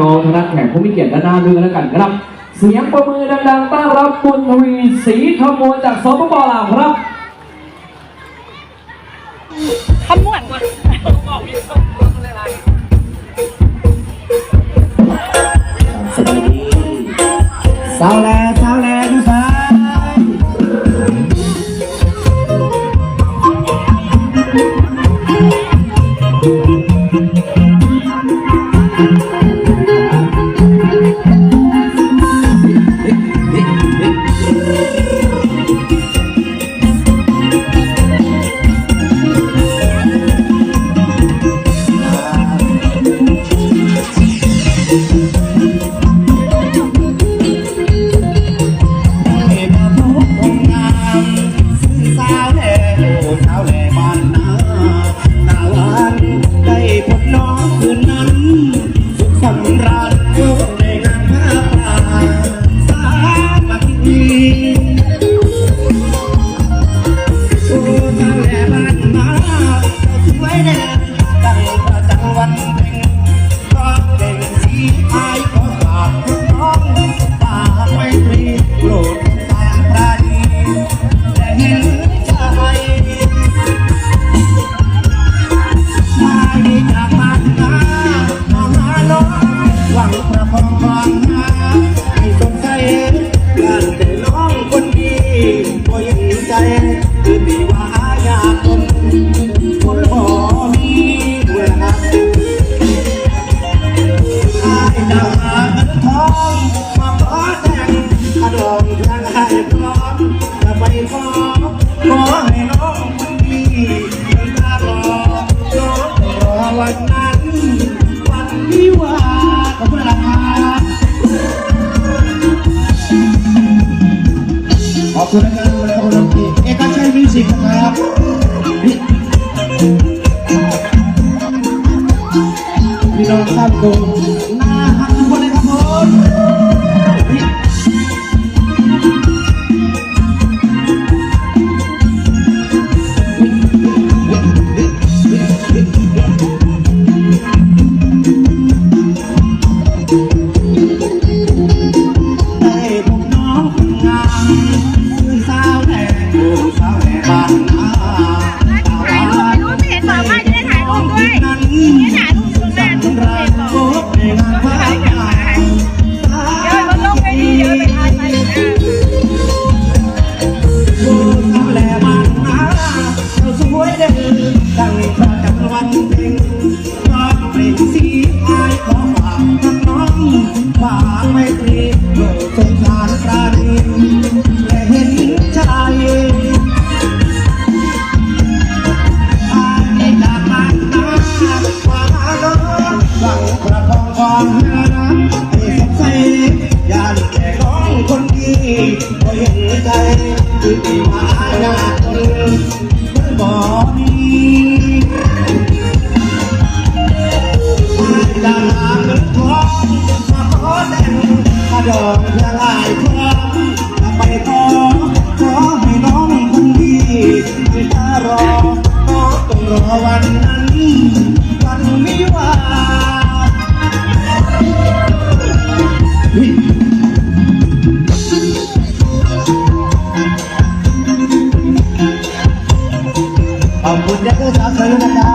น้องคณะแขกผู้มีเกียรติด้านหน้าด้วยแล้วกันครับ เสียงประมือดังๆต้อนรับบุญทวีศรีขมวลจากสปปลาวครับขมวนว่ะสาวแลสาวแลดู คือดีว่าอยากคนคนบ่มีเวลาอายดาวหาเงินทองมาขอแต่งขนมทางให้พร้อมจะไปขอขอให้น้องคนดีไม่ตารอน้องรอวันนั้นวันวิวาขอบคุณนะครับขอบคุณนะครับ ขอบคุณครับเอกชัยมิวสิกนะครับพี่น้องสามคนน่ ประคองความรักให้สดใสอย่าแก่น้องคนดีก็เห็นใจคือที่มาหน้าคนมันบ่มีอายากหาเงินทองมาขอแต่งข้าดอกเพื่อลายความจะไปขอขอให้น้องคนดีไม่ตารอต้องรอวันนั้นวันวิวา ยั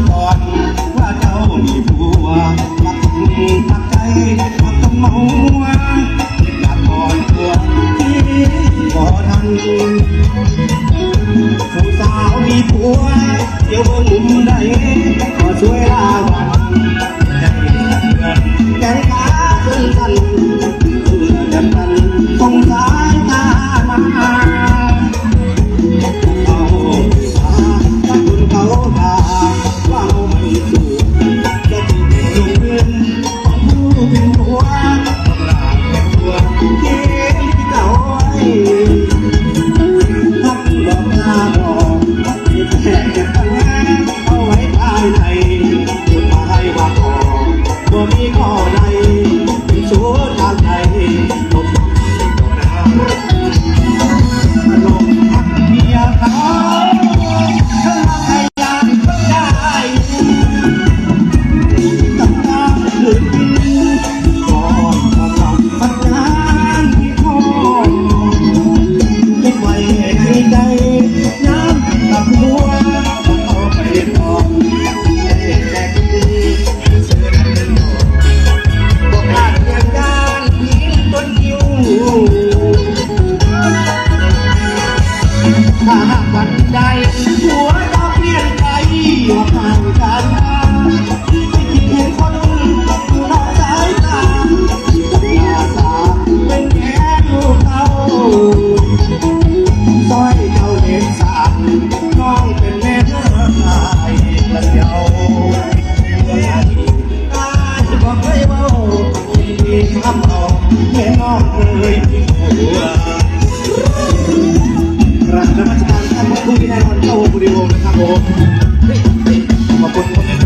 งม ท่านพระครูพินัยพรโตบุรีวงศ์นะครับผมขอบคุณ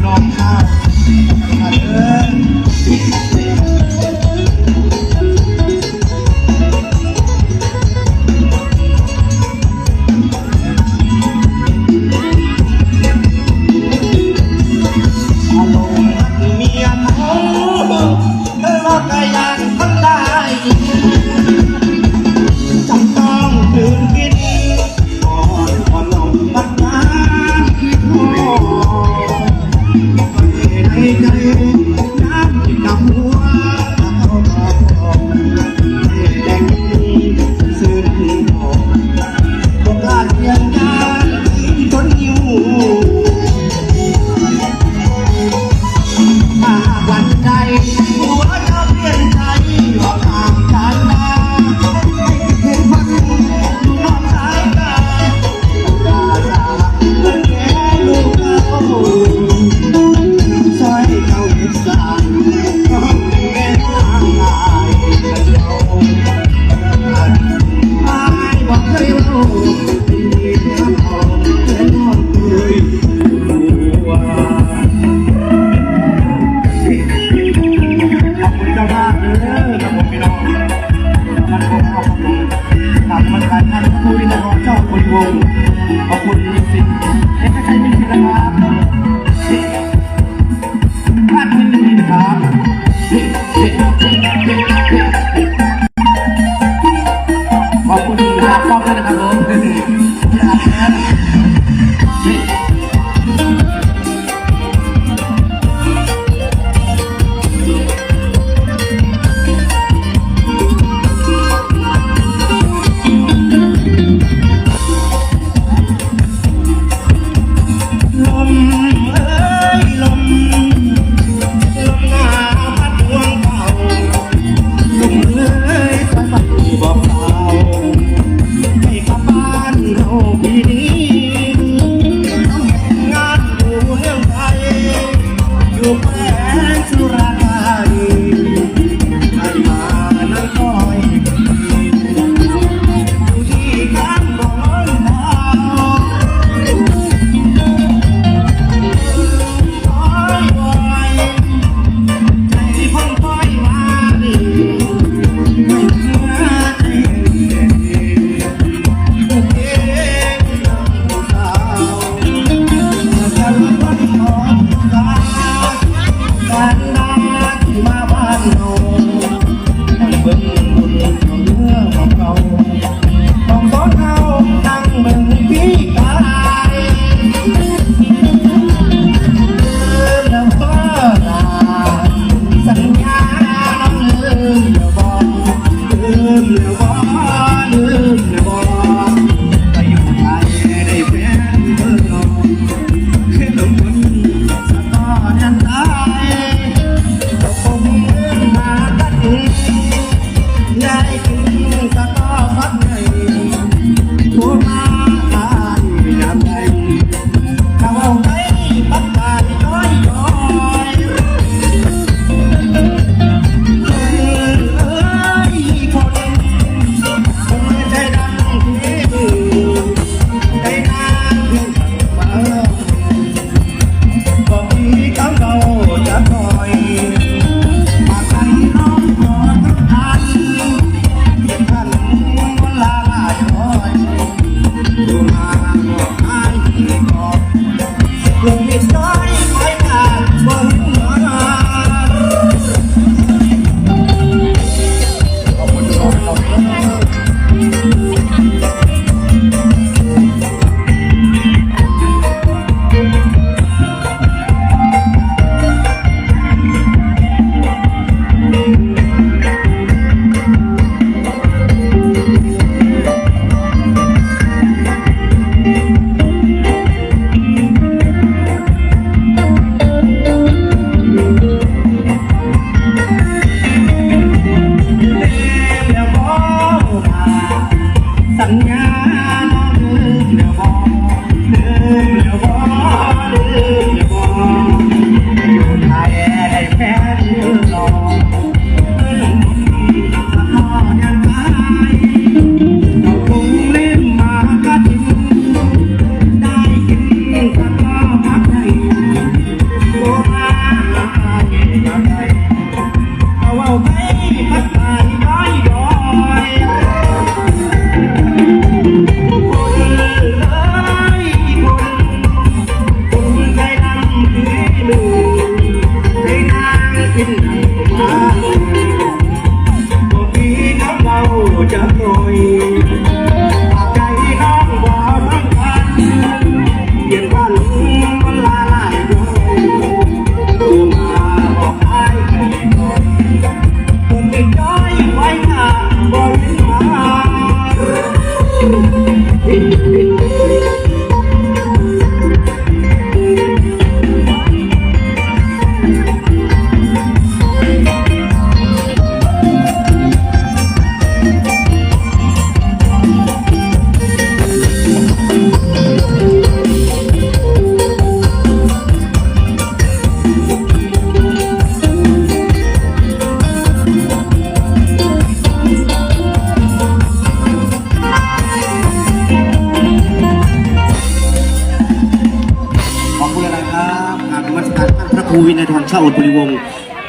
ชาอุดบริวงศ์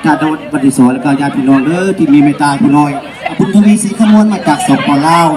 กาดวัดปฏิสรและก็ญาติพี่น้องเด้อที่มีเมตตาผู้น้อยบุญทวีศรีขมวลมาจากสปปลาว